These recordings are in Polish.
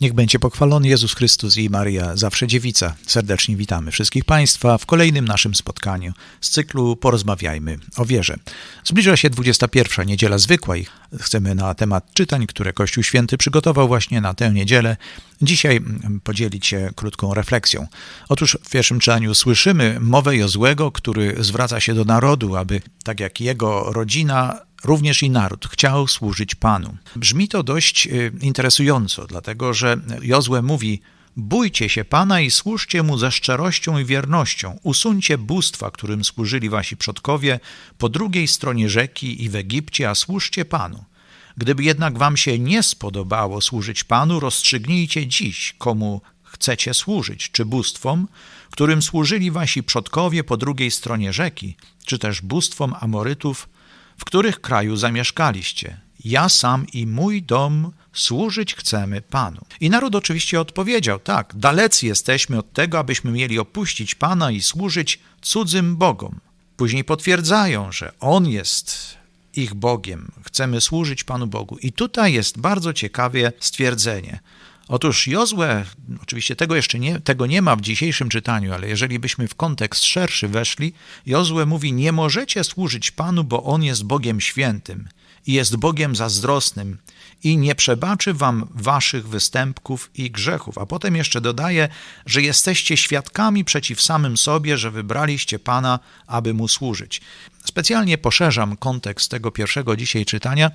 Niech będzie pochwalony Jezus Chrystus i Maria, zawsze dziewica. Serdecznie witamy wszystkich Państwa w kolejnym naszym spotkaniu z cyklu Porozmawiajmy o wierze. Zbliża się 21. niedziela zwykła i chcemy na temat czytań, które Kościół Święty przygotował właśnie na tę niedzielę, dzisiaj podzielić się krótką refleksją. Otóż w pierwszym czytaniu słyszymy mowę Jozłego, który zwraca się do narodu, aby tak jak jego rodzina również i naród chciał służyć Panu. Brzmi to dość y, interesująco, dlatego że Jozue mówi: Bójcie się Pana i służcie Mu ze szczerością i wiernością. Usuńcie bóstwa, którym służyli wasi przodkowie po drugiej stronie rzeki i w Egipcie, a służcie Panu. Gdyby jednak wam się nie spodobało służyć Panu, rozstrzygnijcie dziś, komu chcecie służyć, czy bóstwom, którym służyli wasi przodkowie po drugiej stronie rzeki, czy też bóstwom Amorytów, w których kraju zamieszkaliście. Ja sam i mój dom służyć chcemy Panu. I naród oczywiście odpowiedział: Tak, dalecy jesteśmy od tego, abyśmy mieli opuścić Pana i służyć cudzym Bogom. Później potwierdzają, że On jest ich Bogiem. Chcemy służyć Panu Bogu. I tutaj jest bardzo ciekawe stwierdzenie. Otóż Jozue, oczywiście tego jeszcze nie, tego nie ma w dzisiejszym czytaniu, ale jeżeli byśmy w kontekst szerszy weszli, Jozue mówi: Nie możecie służyć Panu, bo On jest Bogiem świętym i jest Bogiem zazdrosnym i nie przebaczy wam waszych występków i grzechów. A potem jeszcze dodaje, że jesteście świadkami przeciw samym sobie, że wybraliście Pana, aby Mu służyć. Specjalnie poszerzam kontekst tego pierwszego dzisiaj czytania,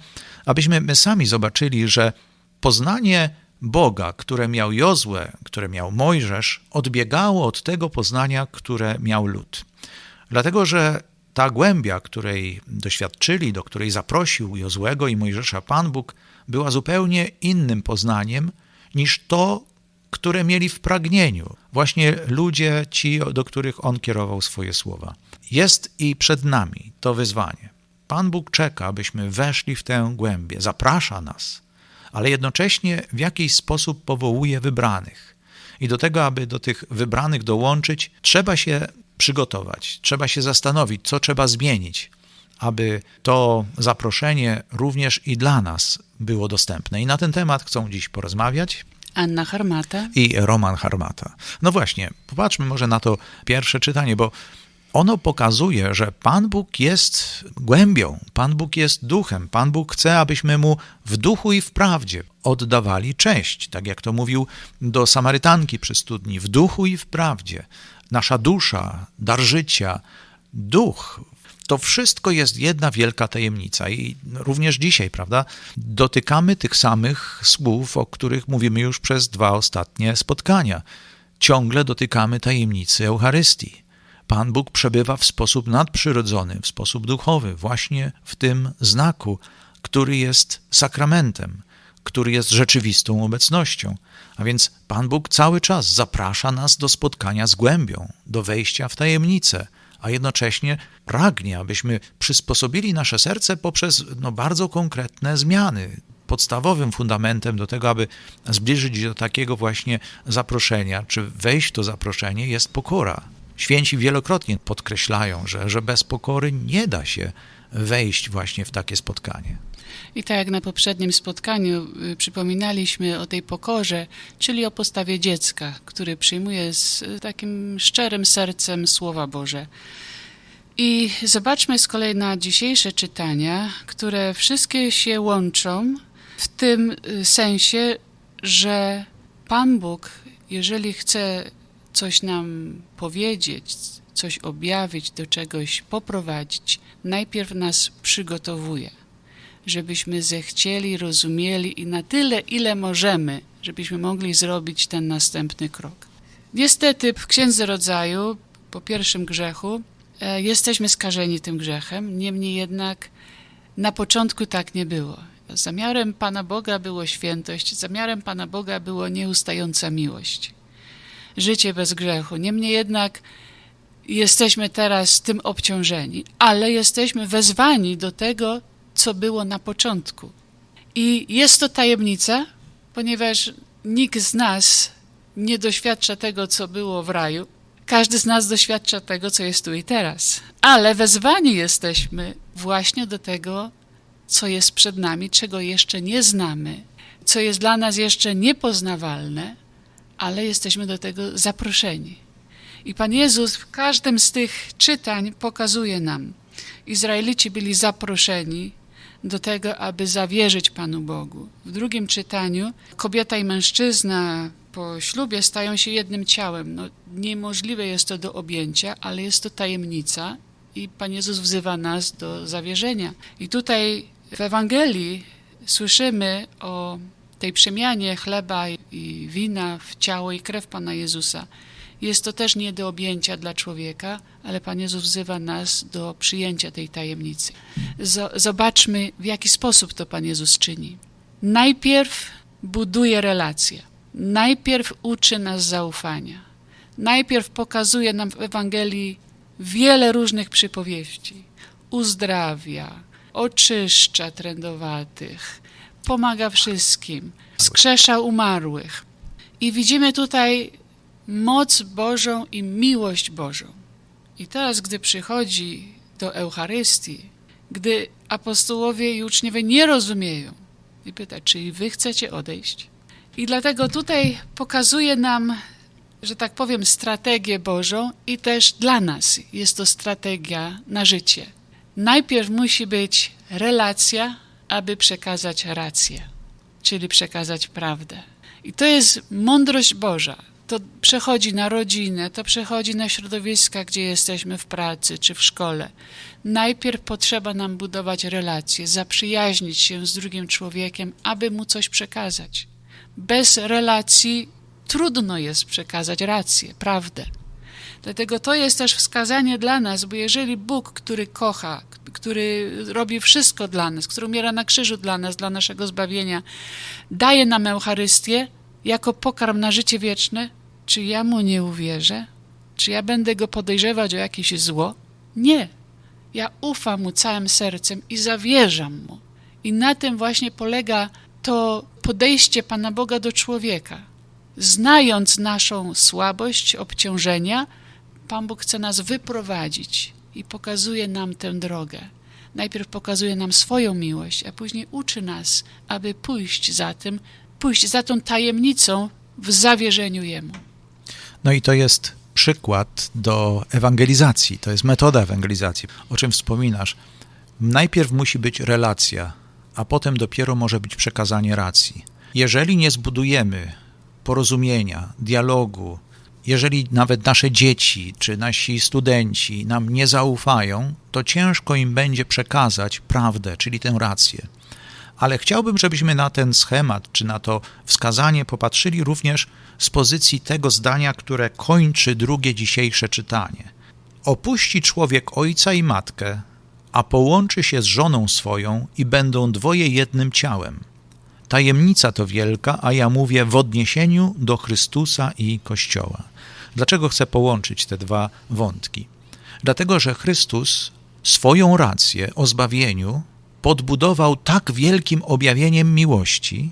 abyśmy my sami zobaczyli, że poznanie Boga, które miał Jozue, które miał Mojżesz, odbiegało od tego poznania, które miał lud. Dlatego, że ta głębia, której doświadczyli, do której zaprosił Jozłego i Mojżesza Pan Bóg, była zupełnie innym poznaniem niż to, które mieli w pragnieniu. Właśnie ludzie ci, do których On kierował swoje słowa. Jest i przed nami to wyzwanie. Pan Bóg czeka, abyśmy weszli w tę głębię, zaprasza nas ale jednocześnie w jakiś sposób powołuje wybranych. I do tego, aby do tych wybranych dołączyć, trzeba się przygotować, trzeba się zastanowić, co trzeba zmienić, aby to zaproszenie również i dla nas było dostępne. I na ten temat chcą dziś porozmawiać. Anna Harmata i Roman Harmata. No właśnie, popatrzmy może na to pierwsze czytanie, bo ono pokazuje, że Pan Bóg jest głębią, Pan Bóg jest duchem, Pan Bóg chce, abyśmy mu w duchu i w prawdzie oddawali cześć, tak jak to mówił do Samarytanki przy studni, w duchu i w prawdzie. Nasza dusza, dar życia, duch, to wszystko jest jedna wielka tajemnica i również dzisiaj, prawda, dotykamy tych samych słów, o których mówimy już przez dwa ostatnie spotkania. Ciągle dotykamy tajemnicy Eucharystii. Pan Bóg przebywa w sposób nadprzyrodzony, w sposób duchowy, właśnie w tym znaku, który jest sakramentem, który jest rzeczywistą obecnością. A więc Pan Bóg cały czas zaprasza nas do spotkania z głębią, do wejścia w tajemnicę, a jednocześnie pragnie, abyśmy przysposobili nasze serce poprzez no, bardzo konkretne zmiany. Podstawowym fundamentem do tego, aby zbliżyć się do takiego właśnie zaproszenia, czy wejść w to zaproszenie, jest pokora. Święci wielokrotnie podkreślają, że, że bez pokory nie da się wejść właśnie w takie spotkanie. I tak jak na poprzednim spotkaniu y, przypominaliśmy o tej pokorze, czyli o postawie dziecka, który przyjmuje z takim szczerym sercem Słowa Boże. I zobaczmy z kolei na dzisiejsze czytania, które wszystkie się łączą w tym y, sensie, że Pan Bóg, jeżeli chce coś nam powiedzieć, coś objawić, do czegoś poprowadzić, najpierw nas przygotowuje, żebyśmy zechcieli, rozumieli i na tyle, ile możemy, żebyśmy mogli zrobić ten następny krok. Niestety w Księdze Rodzaju, po pierwszym grzechu, e, jesteśmy skażeni tym grzechem, niemniej jednak na początku tak nie było. Zamiarem Pana Boga było świętość, zamiarem Pana Boga było nieustająca miłość życie bez grzechu. Niemniej jednak jesteśmy teraz tym obciążeni, ale jesteśmy wezwani do tego, co było na początku. I jest to tajemnica, ponieważ nikt z nas nie doświadcza tego, co było w raju. Każdy z nas doświadcza tego, co jest tu i teraz. Ale wezwani jesteśmy właśnie do tego, co jest przed nami, czego jeszcze nie znamy, co jest dla nas jeszcze niepoznawalne, ale jesteśmy do tego zaproszeni. I Pan Jezus w każdym z tych czytań pokazuje nam, Izraelici byli zaproszeni do tego, aby zawierzyć Panu Bogu. W drugim czytaniu kobieta i mężczyzna po ślubie stają się jednym ciałem. No, niemożliwe jest to do objęcia, ale jest to tajemnica i Pan Jezus wzywa nas do zawierzenia. I tutaj w Ewangelii słyszymy o tej przemianie chleba i wina w ciało i krew Pana Jezusa. Jest to też nie do objęcia dla człowieka, ale Pan Jezus wzywa nas do przyjęcia tej tajemnicy. Zobaczmy, w jaki sposób to Pan Jezus czyni. Najpierw buduje relacje, najpierw uczy nas zaufania, najpierw pokazuje nam w Ewangelii wiele różnych przypowieści. Uzdrawia, oczyszcza trędowatych, pomaga wszystkim, skrzesza umarłych. I widzimy tutaj moc Bożą i miłość Bożą. I teraz, gdy przychodzi do Eucharystii, gdy apostołowie i uczniowie nie rozumieją i pyta, czy wy chcecie odejść? I dlatego tutaj pokazuje nam, że tak powiem, strategię Bożą i też dla nas jest to strategia na życie. Najpierw musi być relacja, aby przekazać rację, czyli przekazać prawdę. I to jest mądrość Boża. To przechodzi na rodzinę, to przechodzi na środowiska, gdzie jesteśmy w pracy czy w szkole. Najpierw potrzeba nam budować relacje, zaprzyjaźnić się z drugim człowiekiem, aby mu coś przekazać. Bez relacji trudno jest przekazać rację, prawdę. Dlatego to jest też wskazanie dla nas, bo jeżeli Bóg, który kocha, który robi wszystko dla nas, który umiera na krzyżu dla nas, dla naszego zbawienia, daje nam Eucharystię jako pokarm na życie wieczne, czy ja mu nie uwierzę? Czy ja będę go podejrzewać o jakieś zło? Nie. Ja ufam mu całym sercem i zawierzam mu. I na tym właśnie polega to podejście Pana Boga do człowieka. Znając naszą słabość, obciążenia, Pan Bóg chce nas wyprowadzić i pokazuje nam tę drogę. Najpierw pokazuje nam swoją miłość, a później uczy nas, aby pójść za tym, pójść za tą tajemnicą w zawierzeniu Jemu. No i to jest przykład do ewangelizacji, to jest metoda ewangelizacji, o czym wspominasz. Najpierw musi być relacja, a potem dopiero może być przekazanie racji. Jeżeli nie zbudujemy porozumienia, dialogu, jeżeli nawet nasze dzieci czy nasi studenci nam nie zaufają, to ciężko im będzie przekazać prawdę, czyli tę rację. Ale chciałbym, żebyśmy na ten schemat czy na to wskazanie popatrzyli również z pozycji tego zdania, które kończy drugie dzisiejsze czytanie. Opuści człowiek ojca i matkę, a połączy się z żoną swoją i będą dwoje jednym ciałem. Tajemnica to wielka, a ja mówię w odniesieniu do Chrystusa i Kościoła. Dlaczego chcę połączyć te dwa wątki? Dlatego, że Chrystus swoją rację o zbawieniu podbudował tak wielkim objawieniem miłości,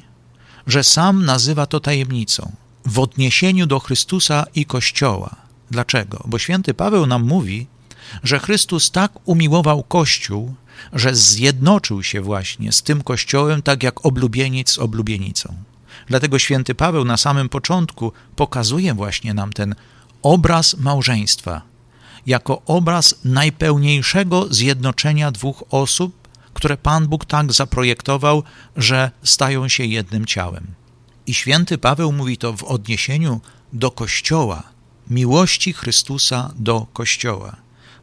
że sam nazywa to tajemnicą w odniesieniu do Chrystusa i Kościoła. Dlaczego? Bo święty Paweł nam mówi, że Chrystus tak umiłował Kościół, że zjednoczył się właśnie z tym Kościołem, tak jak oblubieniec z oblubienicą. Dlatego święty Paweł na samym początku pokazuje właśnie nam ten obraz małżeństwa jako obraz najpełniejszego zjednoczenia dwóch osób, które Pan Bóg tak zaprojektował, że stają się jednym ciałem. I święty Paweł mówi to w odniesieniu do Kościoła, miłości Chrystusa do Kościoła,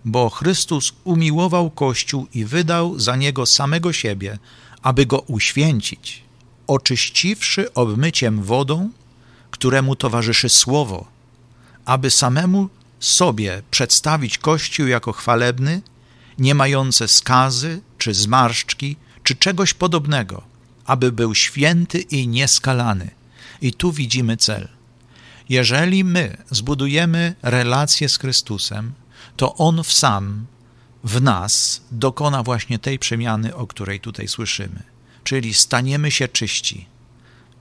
bo Chrystus umiłował Kościół i wydał za niego samego siebie, aby go uświęcić, oczyściwszy obmyciem wodą, któremu towarzyszy słowo, aby samemu sobie przedstawić Kościół jako chwalebny, nie mające skazy, czy zmarszczki, czy czegoś podobnego, aby był święty i nieskalany. I tu widzimy cel. Jeżeli my zbudujemy relację z Chrystusem, to On w sam, w nas, dokona właśnie tej przemiany, o której tutaj słyszymy. Czyli staniemy się czyści,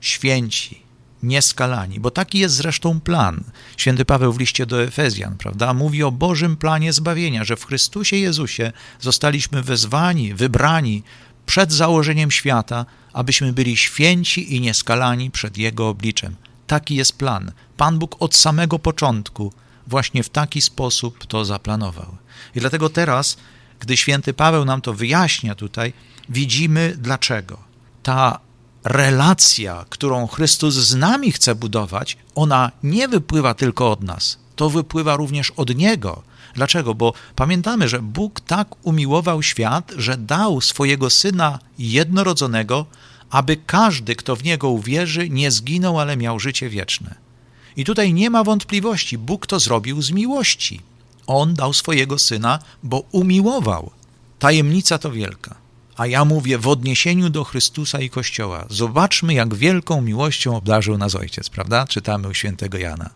święci, nieskalani, bo taki jest zresztą plan. Święty Paweł w liście do Efezjan, prawda, mówi o Bożym planie zbawienia, że w Chrystusie Jezusie zostaliśmy wezwani, wybrani, przed założeniem świata, abyśmy byli święci i nieskalani przed Jego obliczem. Taki jest plan. Pan Bóg od samego początku właśnie w taki sposób to zaplanował. I dlatego teraz, gdy święty Paweł nam to wyjaśnia tutaj, widzimy dlaczego. Ta relacja, którą Chrystus z nami chce budować, ona nie wypływa tylko od nas, to wypływa również od Niego. Dlaczego? Bo pamiętamy, że Bóg tak umiłował świat, że dał swojego Syna jednorodzonego, aby każdy, kto w Niego uwierzy, nie zginął, ale miał życie wieczne. I tutaj nie ma wątpliwości, Bóg to zrobił z miłości. On dał swojego Syna, bo umiłował. Tajemnica to wielka. A ja mówię w odniesieniu do Chrystusa i Kościoła. Zobaczmy, jak wielką miłością obdarzył nas Ojciec, prawda? Czytamy u świętego Jana.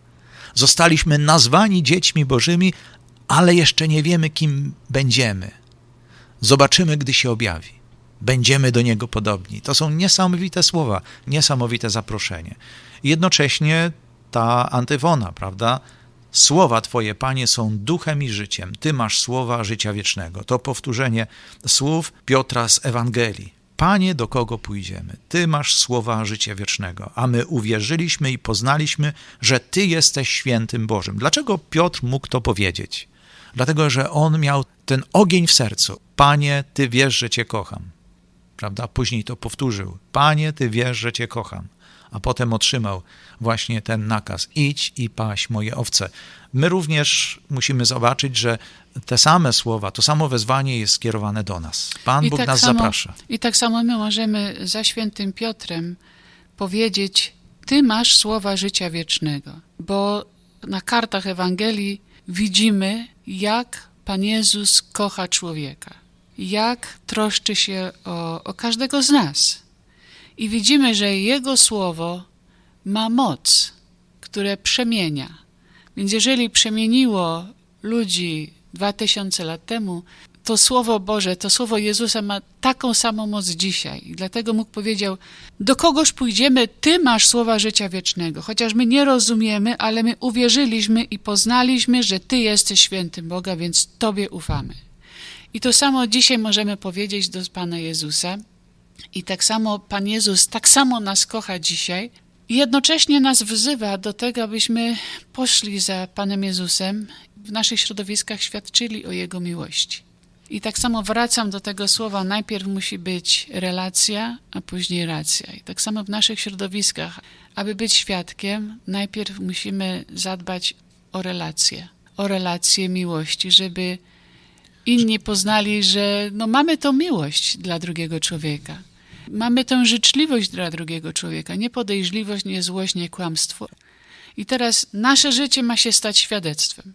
Zostaliśmy nazwani dziećmi Bożymi, ale jeszcze nie wiemy, kim będziemy. Zobaczymy, gdy się objawi. Będziemy do Niego podobni. To są niesamowite słowa, niesamowite zaproszenie. Jednocześnie ta antywona, prawda? Słowa Twoje, Panie, są duchem i życiem. Ty masz słowa życia wiecznego. To powtórzenie słów Piotra z Ewangelii. Panie, do kogo pójdziemy? Ty masz słowa życia wiecznego, a my uwierzyliśmy i poznaliśmy, że Ty jesteś świętym Bożym. Dlaczego Piotr mógł to powiedzieć? Dlatego, że on miał ten ogień w sercu. Panie, Ty wiesz, że Cię kocham. Prawda? Później to powtórzył. Panie, Ty wiesz, że Cię kocham a potem otrzymał właśnie ten nakaz: idź i paś moje owce. My również musimy zobaczyć, że te same słowa, to samo wezwanie jest skierowane do nas. Pan I Bóg tak nas samo- zaprasza. I tak samo my możemy za świętym Piotrem powiedzieć: Ty masz słowa życia wiecznego, bo na kartach Ewangelii widzimy, jak Pan Jezus kocha człowieka, jak troszczy się o, o każdego z nas. I widzimy, że Jego słowo ma moc, które przemienia. Więc jeżeli przemieniło ludzi dwa tysiące lat temu, to Słowo Boże, to Słowo Jezusa ma taką samą moc dzisiaj. I dlatego mógł powiedział, do kogoż pójdziemy, Ty masz słowa życia wiecznego. Chociaż my nie rozumiemy, ale my uwierzyliśmy i poznaliśmy, że Ty jesteś świętym Boga, więc Tobie ufamy. I to samo dzisiaj możemy powiedzieć do Pana Jezusa. I tak samo Pan Jezus tak samo nas kocha dzisiaj i jednocześnie nas wzywa do tego, abyśmy poszli za Panem Jezusem, w naszych środowiskach świadczyli o Jego miłości. I tak samo wracam do tego słowa, najpierw musi być relacja, a później racja. I tak samo w naszych środowiskach, aby być świadkiem, najpierw musimy zadbać o relacje, o relacje miłości, żeby inni poznali, że no mamy tą miłość dla drugiego człowieka. Mamy tę życzliwość dla drugiego człowieka, nie podejrzliwość, nie złość, nie kłamstwo. I teraz nasze życie ma się stać świadectwem.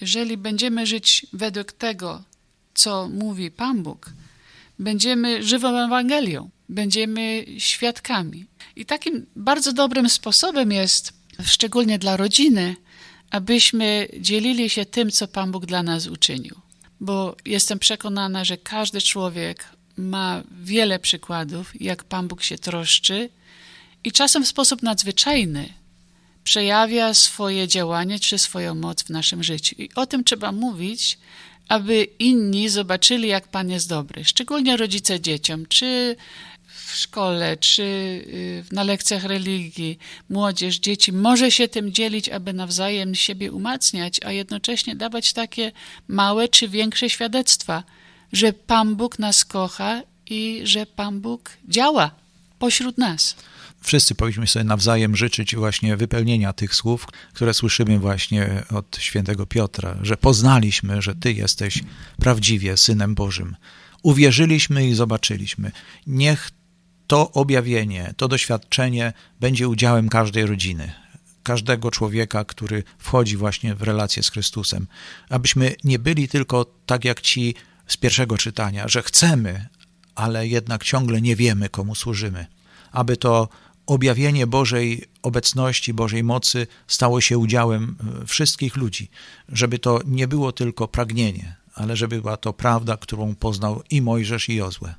Jeżeli będziemy żyć według tego, co mówi Pan Bóg, będziemy żywą Ewangelią, będziemy świadkami. I takim bardzo dobrym sposobem jest, szczególnie dla rodziny, abyśmy dzielili się tym, co Pan Bóg dla nas uczynił. Bo jestem przekonana, że każdy człowiek ma wiele przykładów, jak Pan Bóg się troszczy i czasem w sposób nadzwyczajny przejawia swoje działanie czy swoją moc w naszym życiu. I o tym trzeba mówić, aby inni zobaczyli, jak Pan jest dobry. Szczególnie rodzice dzieciom, czy w szkole, czy y, na lekcjach religii, młodzież, dzieci może się tym dzielić, aby nawzajem siebie umacniać, a jednocześnie dawać takie małe czy większe świadectwa, że Pan Bóg nas kocha i że Pan Bóg działa pośród nas. Wszyscy powinniśmy sobie nawzajem życzyć właśnie wypełnienia tych słów, które słyszymy właśnie od świętego Piotra, że poznaliśmy, że Ty jesteś prawdziwie Synem Bożym. Uwierzyliśmy i zobaczyliśmy. Niech to objawienie, to doświadczenie będzie udziałem każdej rodziny, każdego człowieka, który wchodzi właśnie w relację z Chrystusem. Abyśmy nie byli tylko tak jak ci z pierwszego czytania, że chcemy, ale jednak ciągle nie wiemy, komu służymy. Aby to objawienie Bożej obecności, Bożej mocy stało się udziałem e, wszystkich ludzi, żeby to nie było tylko pragnienie, ale żeby była to prawda, którą poznał i Mojżesz, i Jozue.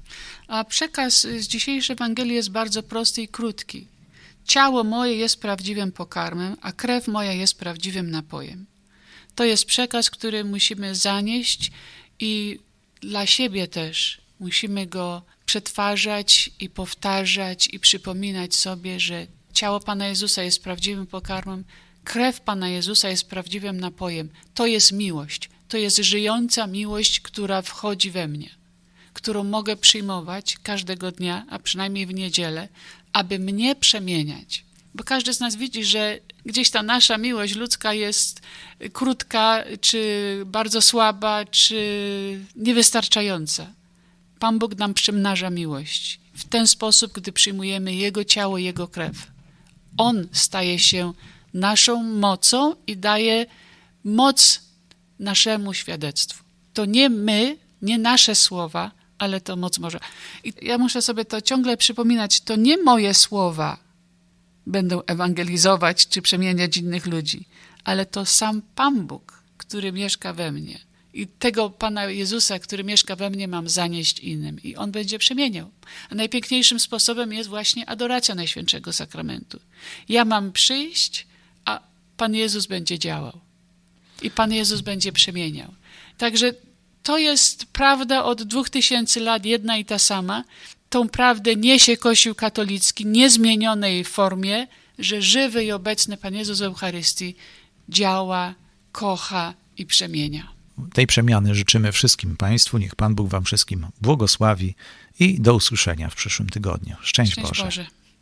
A przekaz z dzisiejszej Ewangelii jest bardzo prosty i krótki. Ciało moje jest prawdziwym pokarmem, a krew moja jest prawdziwym napojem. To jest przekaz, który musimy zanieść i dla siebie też musimy go przetwarzać i powtarzać i przypominać sobie, że ciało Pana Jezusa jest prawdziwym pokarmem, krew Pana Jezusa jest prawdziwym napojem. To jest miłość. To jest żyjąca miłość, która wchodzi we mnie, którą mogę przyjmować każdego dnia, a przynajmniej w niedzielę, aby mnie przemieniać. Bo każdy z nas widzi, że gdzieś ta nasza miłość ludzka jest krótka, czy bardzo słaba, czy niewystarczająca. Pan Bóg nam przymnaża miłość w ten sposób, gdy przyjmujemy Jego ciało, Jego krew. On staje się naszą mocą i daje moc naszemu świadectwu. To nie my, nie nasze słowa, ale to moc może. I ja muszę sobie to ciągle przypominać. To nie moje słowa będą ewangelizować czy przemieniać innych ludzi, ale to sam Pan Bóg, który mieszka we mnie. I tego Pana Jezusa, który mieszka we mnie, mam zanieść innym. I On będzie przemieniał. A najpiękniejszym sposobem jest właśnie adoracja Najświętszego Sakramentu. Ja mam przyjść, a Pan Jezus będzie działał. I Pan Jezus będzie przemieniał. Także to jest prawda od dwóch tysięcy lat, jedna i ta sama. Tą prawdę niesie Kościół katolicki, niezmienionej formie, że żywy i obecny Pan Jezus w Eucharystii działa, kocha i przemienia. Tej przemiany życzymy wszystkim Państwu. Niech Pan Bóg Wam wszystkim błogosławi i do usłyszenia w przyszłym tygodniu. Szczęść, Szczęść Boże. Boże.